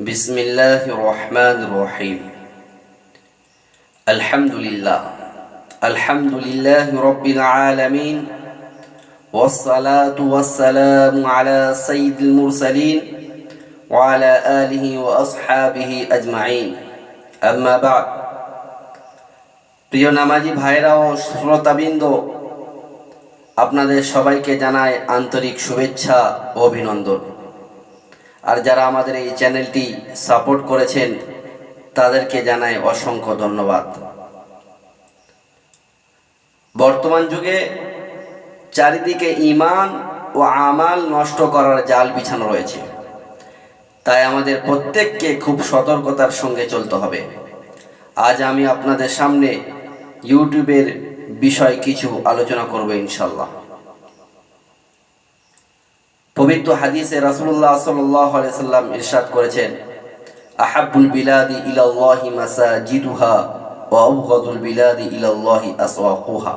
بسم الله الرحمن الرحيم الحمد لله الحمد لله رب العالمين والصلاة والسلام على سيد المرسلين وعلى آله وأصحابه أجمعين أما بعد প্রিয় নামাজি ভাইরা ও শ্রোতাবৃন্দ আপনাদের সবাইকে জানায় আন্তরিক শুভেচ্ছা ও অভিনন্দন আর যারা আমাদের এই চ্যানেলটি সাপোর্ট করেছেন, তাদেরকে জানাই অসংখ্য ধন্যবাদ। বর্তমান যুগে চারিদিকে ইমান ও আমাল নষ্ট করার জাল বিছানো রয়েছে। তাই আমাদের প্রত্যেককে খুব সতর্কতার সঙ্গে চলতে হবে। আজ আমি আপনাদের সামনে ইউটিউবের বিষয় কিছু আলোচনা করব ইনশাল্লাহ পবিত্র হাদিসে আলাইহি সাল্লাম ইরশাদ করেছেন, আহাব্বুল বিলাদি ইলাল্লাহি মাসাজিদুহা ওয়া আবগাদুল বিলাদি ইলাল্লাহি আসওয়াকুহা।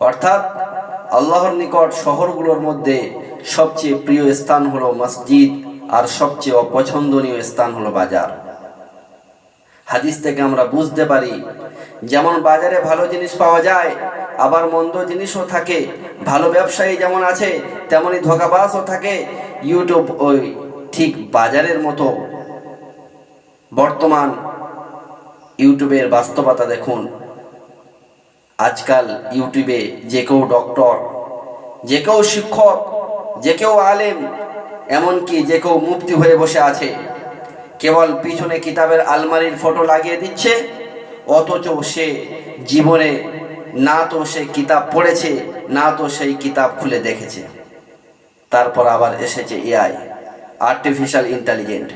অর্থাৎ আল্লাহর নিকট শহরগুলোর মধ্যে সবচেয়ে প্রিয় স্থান হলো মসজিদ আর সবচেয়ে অপছন্দনীয় স্থান হলো বাজার। হাদিস থেকে আমরা বুঝতে পারি, যেমন বাজারে ভালো জিনিস পাওয়া যায় আবার মন্দ জিনিসও থাকে। ভালো ব্যবসায়ী যেমন আছে তেমনই ধোকাবাসও থাকে। ইউটিউব ওই ঠিক বাজারের মতো। বর্তমান ইউটিউবের বাস্তবতা দেখুন। আজকাল ইউটিউবে যে কেউ ডক্টর, যে কেউ শিক্ষক, যে কেউ আলেম, এমনকি যে কেউ মুক্তি হয়ে বসে আছে। কেবল পিছনে কিতাবের আলমারির ফটো লাগিয়ে দিচ্ছে, অথচ সে জীবনে না তো সে কিতাব পড়েছে, না তো সেই কিতাব খুলে দেখেছে। তারপর আবার এসেছে এআই আর্টিফিশিয়াল ইন্টেলিজেন্ট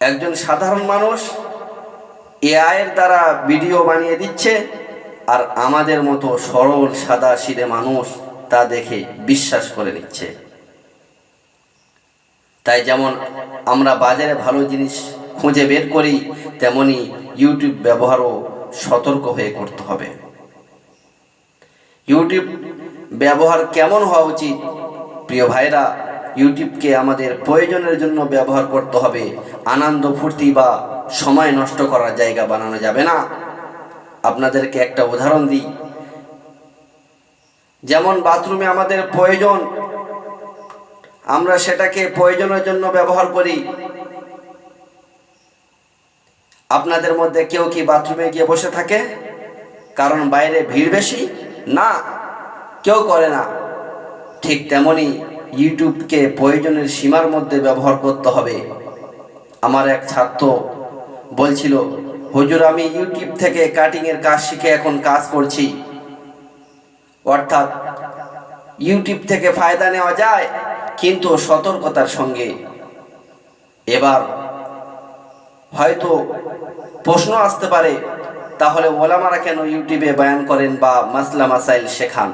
একজন সাধারণ মানুষ এআইয়ের দ্বারা ভিডিও বানিয়ে দিচ্ছে, আর আমাদের মতো সরল সাদা সিধে মানুষ তা দেখে বিশ্বাস করে নিচ্ছে। তাই যেমন আমরা বাজারে ভালো জিনিস খুঁজে বের করি, তেমনি ইউটিউব ব্যবহারও সতর্ক হয়ে করতে হবে। ইউটিউব ব্যবহার কেমন হওয়া উচিত? প্রিয় ভাইরা ইউটিউবকে আমাদের প্রয়োজনের জন্য ব্যবহার করতে হবে। আনন্দ, ফুর্তি বা সময় নষ্ট করার জায়গা বানানো যাবে না। আপনাদেরকে একটা উদাহরণ দিই। যেমন বাথরুমে আমাদের প্রয়োজন, আমরা সেটাকে প্রয়োজনের জন্য ব্যবহার করি। আপনাদের মধ্যে কেউ কি বাথরুমে গিয়ে বসে থাকে? কারণ বাইরে ভিড় বেশি? না, কেউ করে না। ঠিক তেমনি ইউটিউবকে প্রয়োজনের সীমার মধ্যে ব্যবহার করতে হবে। আমার এক ছাত্র বলছিল, হুজুর, আমি ইউটিউব থেকে কাটিংয়ের কাজ শিখে এখন কাজ করছি। অর্থাৎ ইউটিউব থেকে ফায়দা নেওয়া যায়, কিন্তু সতর্কতার সঙ্গে। এবার হয়তো প্রশ্ন আসতে পারে, তাহলে ওলামারা কেন ইউটিউবে বয়ান করেন বা মাসলা মাসাইল শেখান?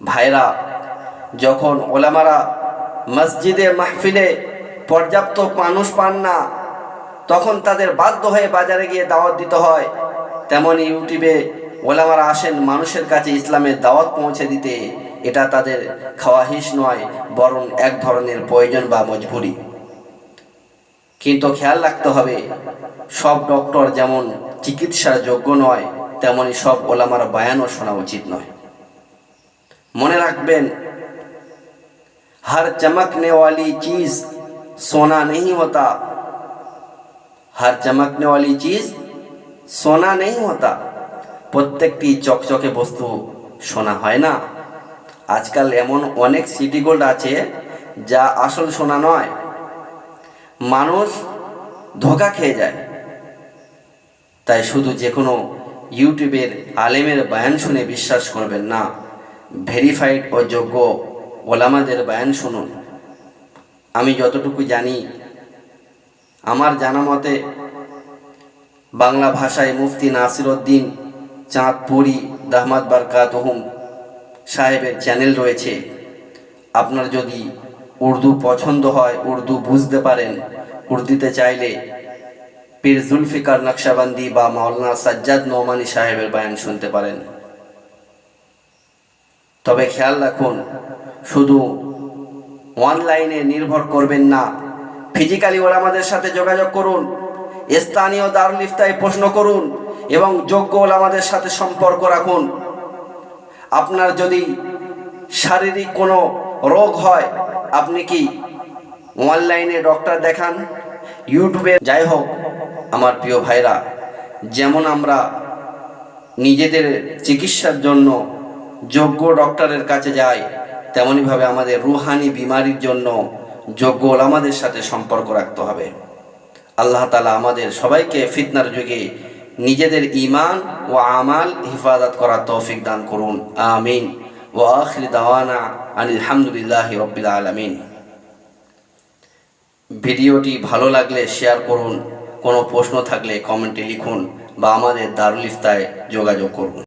ভাইরা, যখন ওলামারা মসজিদে মাহফিলে পর্যাপ্ত মানুষ পান না, তখন তাদের বাধ্য হয়ে বাজারে গিয়ে দাওয়াত দিতে হয়। তেমন ইউটিউবে ওলামারা আসেন মানুষের কাছে ইসলামের দাওয়াত পৌঁছে দিতে। এটা তাদের খাওয়াহিস নয়, বরং এক ধরনের প্রয়োজন বা মজবুরি। কিন্তু খেয়াল রাখতে হবে, সব ডক্টর যেমন চিকিৎসার যোগ্য নয়, তেমনি সব ওলামার বায়ানও শোনা উচিত নয়। মনে রাখবেন, হর চমকনে ওয়ালি চিজ সোনা নেই হতা। হর চমকনে ওয়ালি চিজ সোনা নেই হতা। প্রত্যেকটি চকচকে বস্তু সোনা হয় না। আজকাল এমন অনেক সিটি গোল্ড আছে যা আসল সোনা নয়। মানুষ ধোকা খেয়ে যায়। তাই শুধু যে কোনো ইউটিউবের আলেমের বয়ান শুনে বিশ্বাস করবেন না। ভেরিফাইড ও যোগ্য ওলামাদের বয়ান শুনুন। আমি যতটুকু জানি, আমার জানা মতে বাংলা ভাষায় মুফতি নাসিরুদ্দিন চাঁদপুরি দাহমাদ বারকাতহুম সাহেবের চ্যানেল রয়েছে। আপনার যদি উর্দু পছন্দ হয়, উর্দু বুঝতে পারেন। উর্দুতে চাইলে পীর জুলফিকার নকশাবন্দি বা মাওলানা সাজ্জাদ নোমানি সাহেবের বয়ান শুনতে পারেন। তবে খেয়াল রাখুন, শুধু অনলাইনে নির্ভর করবেন না। ফিজিক্যালি ওলামাদের সাথে যোগাযোগ করুন, স্থানীয় দারুল ইফতায় প্রশ্ন করুন এবং যোগ্য ওলামাদের সাথে সম্পর্ক রাখুন। আপনার যদি শারীরিক কোনো রোগ হয় আপনি কি অনলাইনে ডক্টর দেখান? ইউটিউবে যাই হোক, আমার প্রিয় ভাইরা, যেমন আমরা নিজেদের চিকিৎসার জন্য যোগ্য ডক্টরের কাছে যাই তেমনইভাবে আমাদের রুহানি বিমারির জন্য যোগ্য ওলামাদের সাথে সম্পর্ক রাখতে হবে। আল্লাহ তালা আমাদের সবাইকে ফিতনার যুগে নিজেদের ইমান ও আমাল হিফাজত করার তৌফিক দান করুন। আমিন। ও দাওয়ানা আলহামদুলিল্লাহ রবিল আলমিন। ভিডিওটি ভালো লাগলে শেয়ার করুন, কোনো প্রশ্ন থাকলে কমেন্টে লিখুন বা আমাদের দারুল ইফতায় যোগাযোগ করুন।